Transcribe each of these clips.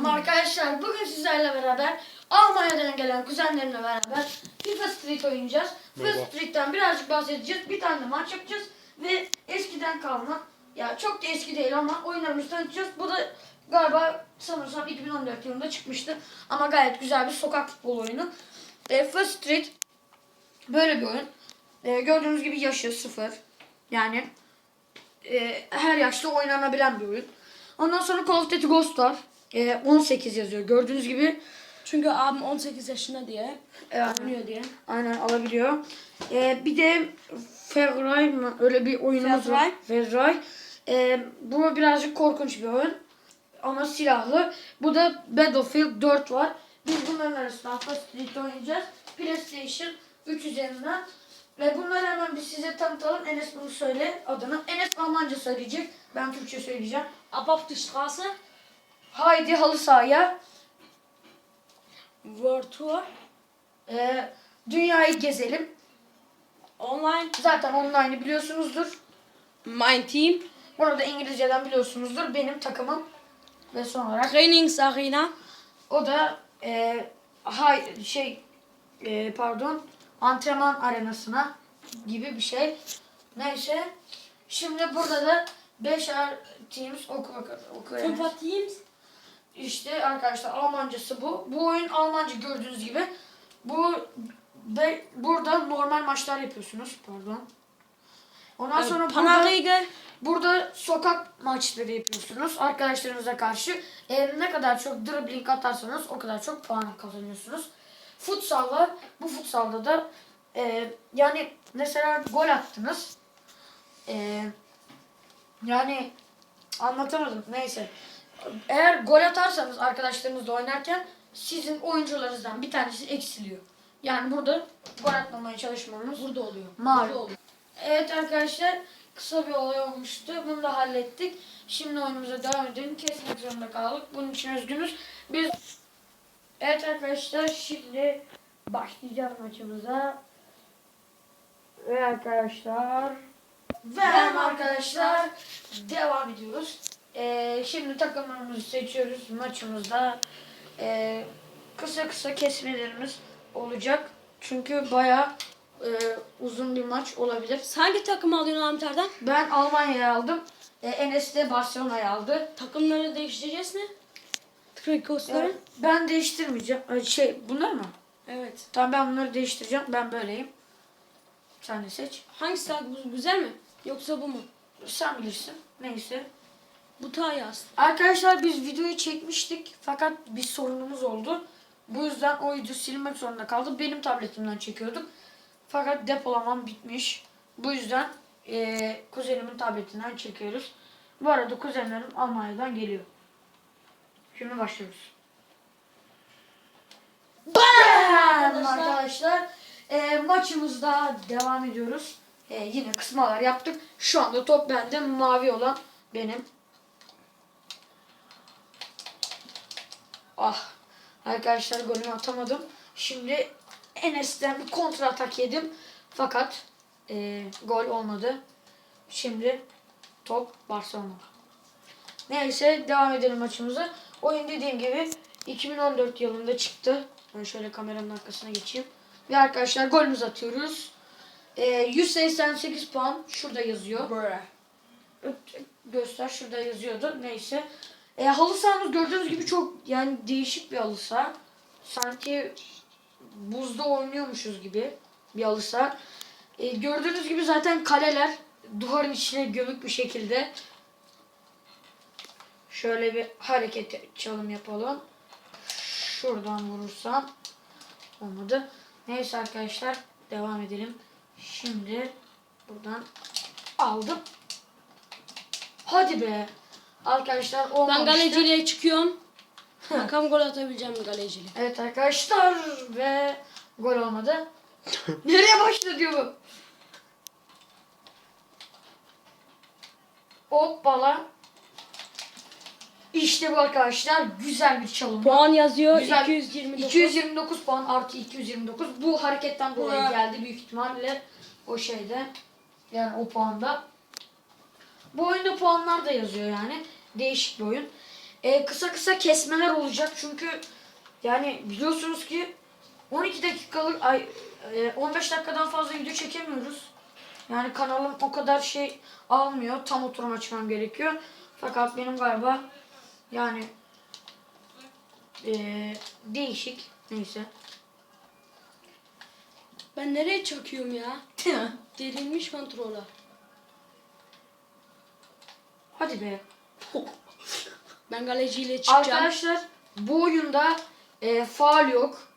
Selam arkadaşlar. Bugün sizlerle beraber Almanya'dan gelen kuzenlerimle beraber FIFA Street oynayacağız. FIFA Merhaba. Street'ten birazcık bahsedeceğiz. Bir tane maç yapacağız. Ve eskiden kalma, ya çok da eski değil ama oyunlarımızı tanıtacağız. Bu da galiba sanırsam 2014 yılında çıkmıştı. Ama gayet güzel bir sokak futbol oyunu. E, FIFA Street böyle bir oyun. E, gördüğünüz gibi yaşı sıfır. Yani e, her yaşta oynanabilen bir oyun. Ondan sonra Call of Duty Ghost var. E, 18 yazıyor. Gördüğünüz gibi Çünkü abim 18 yaşında diye e, oynuyor diye. aynen alabiliyor. E, bir de Ferrari mı? Öyle bir oyunumuz var. Ferrari. E, bu birazcık korkunç bir oyun. Ama silahlı. Bu da Battlefield 4 var. Biz bunların arasında Alpha Street oynayacağız. PlayStation 3 üzerinden. Ve bunları hemen biz size tanıtalım. Enes bunu söyle adını. Enes Almanca söyleyecek. Ben Türkçe söyleyeceğim. Ab auf die Straße, Haydi halı sahaya. World Tour, Ee, dünyayı gezelim. online, Zaten online'ı biliyorsunuzdur. mein Team, Bunu da İngilizceden biliyorsunuzdur. Benim takımım. Ve son olarak Trainingsarena, o da e, hay, şey e, pardon antrenman arenasına gibi bir şey. Neyse. Şimdi burada da 5'er teams oku. Oku Enes. Fünfer Teams, İşte arkadaşlar Almancası bu. Bu oyun Almanca gördüğünüz gibi. Bu ve burada normal maçlar yapıyorsunuz. Pardon. Ondan sonra burada, burada sokak maçları yapıyorsunuz arkadaşlarınıza karşı. Eğer ne kadar çok dribbling atarsanız o kadar çok puan kazanıyorsunuz. Futsalla bu futsalda da e, yani mesela gol attınız. E, yani anlatamadım neyse. Eğer gol atarsanız arkadaşlarınızla oynarken sizin oyuncularınızdan bir tanesi eksiliyor. Yani burada gol atmamaya çalışmamız burada oluyor. Malum. Burada oluyor. Evet arkadaşlar kısa bir olay olmuştu. Bunu da hallettik. Şimdi oyunumuza devam edelim. Kesmek zorunda kaldık. Bunun için üzgünüz. Biz Evet arkadaşlar şimdi başlayacağız maçımıza. Ve arkadaşlar ve arkadaşlar devam ediyoruz. Ee, şimdi takımlarımızı seçiyoruz. Maçımızda ee, kısa kısa kesmelerimiz olacak. Çünkü bayağı ee, uzun bir maç olabilir. Sen hangi takımı alıyorsun Ahmetlerden? Ben Almanya'yı aldım. Ee, Enes de Barcelona'yı aldı. Takımları değiştireceğiz mi? Trikosları. Evet, ben değiştirmeyeceğim. Şey bunlar mı? Evet. Tamam ben bunları değiştireceğim. Ben böyleyim. Sen de seç. Hangisi daha gü- güzel mi? Yoksa bu mu? Sen bilirsin. Neyse. Bu iyi aslında. Arkadaşlar biz videoyu çekmiştik. Fakat bir sorunumuz oldu. Bu yüzden o video silmek zorunda kaldı. Benim tabletimden çekiyorduk. Fakat depolamam bitmiş. Bu yüzden eee, kuzenimin tabletinden çekiyoruz. Bu arada kuzenlerim Almanya'dan geliyor. Şimdi başlıyoruz. Bam! Arkadaşlar eee, maçımızda devam ediyoruz. Eee, yine kısmalar yaptık. Şu anda top bende. Mavi olan benim. Ah. Arkadaşlar golümü atamadım. Şimdi Enes'ten bir kontra atak yedim. Fakat eee, gol olmadı. Şimdi top Barcelona. Neyse devam edelim maçımıza. Oyun dediğim gibi 2014 yılında çıktı. Ben şöyle kameranın arkasına geçeyim. Ve arkadaşlar golümüzü atıyoruz. Eee 188 puan şurada yazıyor. Göster şurada yazıyordu. Neyse. E, halı sahamız gördüğünüz gibi çok yani değişik bir halı saha. Sanki buzda oynuyormuşuz gibi bir halı saha. E, gördüğünüz gibi zaten kaleler duvarın içine gömük bir şekilde. Şöyle bir hareket çalım yapalım. Şuradan vurursam olmadı. Neyse arkadaşlar devam edelim. Şimdi buradan aldım. Hadi be. Arkadaşlar Ben olmamıştı. galeciliğe çıkıyorum. Bakalım gol atabileceğim mi galeciliğe. Evet arkadaşlar ve gol olmadı. Nereye başladı diyor bu? Hoppala. İşte bu arkadaşlar güzel bir çalım. Puan yazıyor Güzel. 229. 229 puan artı 229. Bu hareketten dolayı Ha. geldi büyük ihtimalle o şeyde. Yani o puanda. Bu oyunda puanlar da yazıyor yani. Değişik bir oyun. e, kısa kısa kesmeler olacak çünkü yani biliyorsunuz ki 12 dakikalık ay e, 15 dakikadan fazla video çekemiyoruz. Yani kanalım o kadar şey almıyor. Tam oturum açmam gerekiyor. Fakat benim galiba yani e, değişik. Neyse. Ben nereye çakıyorum ya? Derilmiş kontrola. Hadi be. Ben kaleciyle çıkacağım. Arkadaşlar bu oyunda e, faal yok.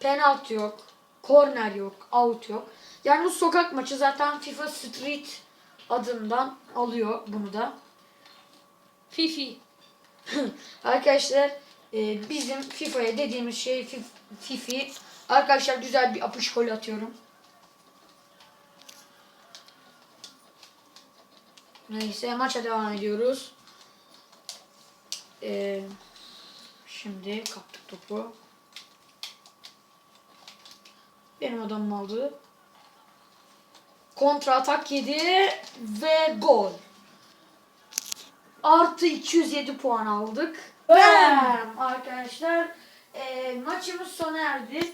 Penaltı yok. Korner yok. Out yok. Yani bu sokak maçı zaten FIFA Street adından alıyor bunu da. Fifi. Arkadaşlar e, bizim FIFA'ya dediğimiz şey Fif- Fifi. Arkadaşlar güzel bir apış gol atıyorum. Neyse maça devam ediyoruz. E, şimdi kaptık topu. Benim adamım aldı. Kontra atak yedi ve gol. Artı 207 puan aldık. Bam! Arkadaşlar e, maçımız sona erdi.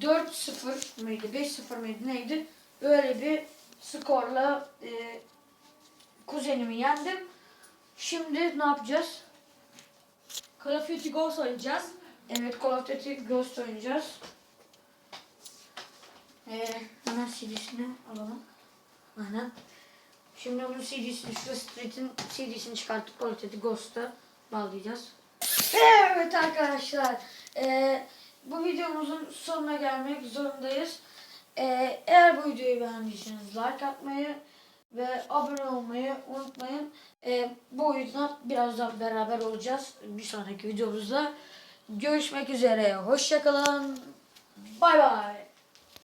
4-0 mıydı? 5-0 mıydı? Neydi? Böyle bir skorla e, kuzenimi yendim. Şimdi ne yapacağız? Call of Duty Ghost oynayacağız. Evet Call of Duty Ghost oynayacağız. Ee, hemen CD'sini alalım. Aynen. Şimdi bunun CD'sini, şu Street'in CD'sini çıkartıp Call of Duty Ghost'a bağlayacağız. Evet arkadaşlar. ee, bu videomuzun sonuna gelmek zorundayız. Ee, eğer bu videoyu beğendiyseniz like atmayı ve abone olmayı unutmayın. Ee, bu oyunla biraz daha beraber olacağız bir sonraki videomuzda. Görüşmek üzere. Hoşçakalın. Bay bay.